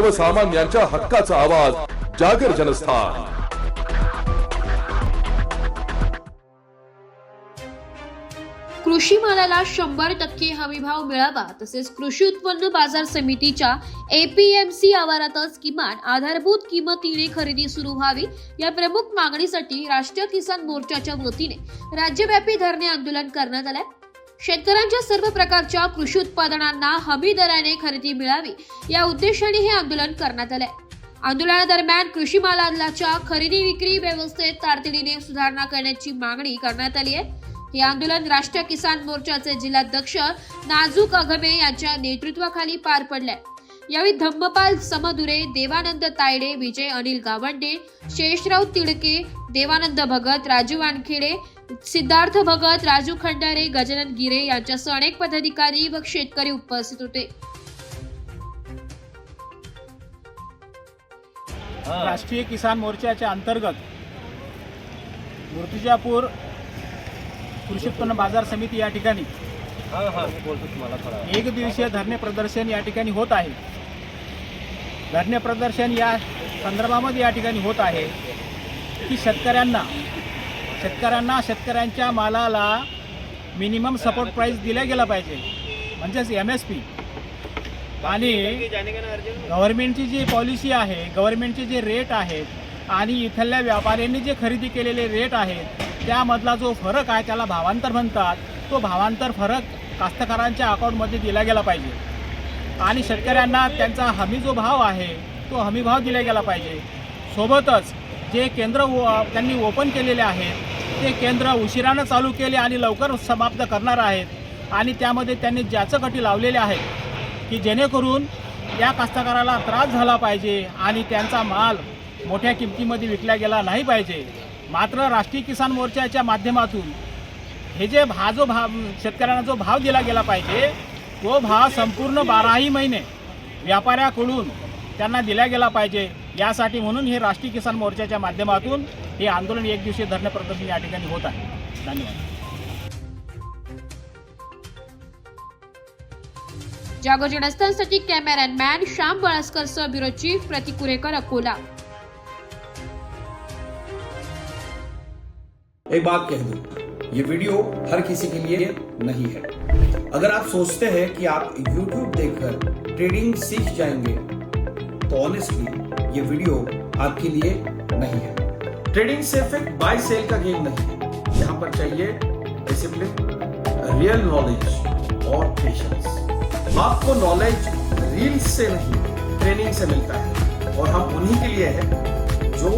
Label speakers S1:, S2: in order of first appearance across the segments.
S1: सर्वसामान्यांच्या हक्काचा आवाज जागर जनस्थान.
S2: कृषी मालाला शंभर टक्के हमीभाव मिळावा तसेच कृषी उत्पन्न बाजार समितीच्या एपीएमसी आवारातच किमान आधारभूत किमतीने खरेदी सुरू व्हावी या प्रमुख मागणीसाठी राष्ट्रीय किसान मोर्चाच्या वतीने राज्यव्यापी धरणे आंदोलन करण्यात आलंय. शेतकऱ्यांच्या सर्व प्रकारच्या कृषी उत्पादनांना हमी दराने खरेदी मिळावी या उद्देशाने हे आंदोलन करण्यात आले आंदोलनादरम्यान कृषी मालाच्या खरेदी विक्री व्यवस्थेत तातडीने सुधारणा करण्याची मागणी करण्यात आली आहे. हे आंदोलन राष्ट्रीय किसान मोर्चाचे जिल्हाध्यक्ष नाजूक अघमे यांच्या नेतृत्वाखाली पार पडले यावेळी धम्मपाल समदुरे देवानंद तायडे विजय अनिल गावंडे शेषराव तिडके देवानंद भगत राजू वानखेडे सिद्धार्थ भगत राजू खंडारे गजानन गिरे यांच्यासह अनेक पदाधिकारी व शेतकरी उपस्थित होते.
S3: राष्ट्रीय किसान मोर्चाच्या अंतर्गत मूर्तिजापूर कृषी उत्पन्न बाजार समिती या ठिकाणी एक दिवसीय धरणे प्रदर्शन या ठिकाणी होत आहे. धरणे प्रदर्शन या संदर्भामध्ये या ठिकाणी होत आहे की शेतकऱ्यांना शेतकऱ्यांना शेतकऱ्यांच्या मालाला मिनिमम सपोर्ट प्राईस दिल्या गेला पाहिजे. म्हणजेच एम एस पी आणि गव्हर्नमेंटची जी पॉलिसी आहे गव्हर्नमेंटचे जे रेट आहेत आणि इथल्या व्यापाऱ्यांनी जे खरेदी केलेले रेट आहेत त्यामधला जो फरक आहे त्याला भावांतर म्हणतात. तो भावांतर फरक कास्तकारांच्या अकाउंटमध्ये दिला गेला पाहिजे. आणि शेतकऱ्यांना त्यांचा हमी जो भाव आहे तो हमी भाव दिला गेला पाहिजे. सोबतच जे केंद्र त्यांनी ओपन केलेले आहेत ते केंद्र उशिरानं चालू केले आणि लवकर समाप्त करणार आहेत. आणि त्यामध्ये त्यांनी ज्याचं गटी लावलेले आहेत की जेणेकरून या कास्तकाराला त्रास झाला पाहिजे आणि त्यांचा माल मोठ्या किमतीमध्ये विकला गेला नाही पाहिजे. मात्र राष्ट्रीय किसान मोर्चाच्या माध्यमातून हे जे भा जो भाव शेतकऱ्यांना जो भाव दिला गेला पाहिजे तो भाव संपूर्ण बाराही महिने व्यापाऱ्याकडून त्यांना दिला गेला पाहिजे. यासाठी म्हणून हे राष्ट्रीय किसान मोर्चाच्या माध्यमातून हे आंदोलन एक दिवसीय धरणे प्रदर्शन या ठिकाणी होत आहे. धन्यवाद.
S2: जागो जनस्थानसाठी कॅमेरामॅन श्याम बळासकर सह ब्युरो चीफ प्रतिकुरेकर अकोला.
S4: एक बात कह दूँ ये वीडियो हर किसी के लिए नहीं है। अगर आप सोचते हैं कि आप YouTube देखकर ट्रेडिंग सीख जाएँगे तो ऑनेस्टली ये वीडियो आपके लिए नहीं है। ट्रेडिंग सिर्फ़ एक बाय सेल का गेम नहीं है। यहाँ पर चाहिए डिसिप्लिन रियल नॉलेज और पेशेंस आपको नॉलेज रील्स से नहीं ट्रेनिंग से मिलता है। और हम उन्हीं के लिए हैं जो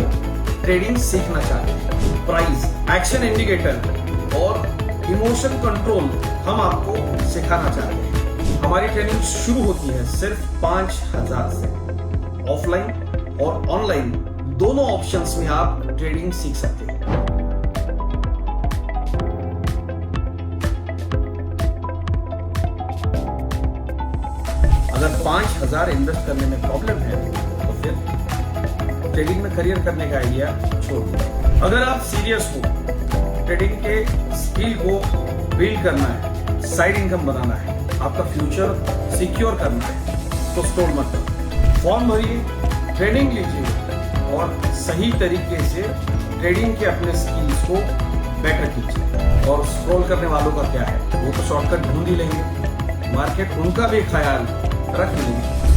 S4: ट्रेडिंग सीखना चाहते हैं। प्राइस एक्शन इंडिकेटर और इमोशन कंट्रोल हम आपको सिखाना चाहते हैं। हमारी ट्रेनिंग शुरू होती है सिर्फ़ पाँच हज़ार से। ऑफलाइन और ऑनलाइन दोनों ऑप्शंस में आप ट्रेडिंग सीख सकते हैं। अगर पाँच हज़ार इन्वेस्ट करने में प्रॉब्लम है तो फिर ट्रेडिंग में करियर करने का आइडिया छोड़ दो। अगर आप सीरियस हो ट्रेडिंग के स्किल को बिल्ड करना है साइड इनकम बनाना है, आपका फ्यूचर सिक्योर करना है तो स्टोर मत करो। फॉर्म भरिए ट्रेनिंग लीजिए और सही तरीके से ट्रेडिंग के अपने स्किल्स को बेटर कीजिए। और स्क्रॉल करने वालों का क्या है? वो तो शॉर्टकट ढूंढ ही लेंगे। मार्केट उनका भी ख्याल रख लेंगे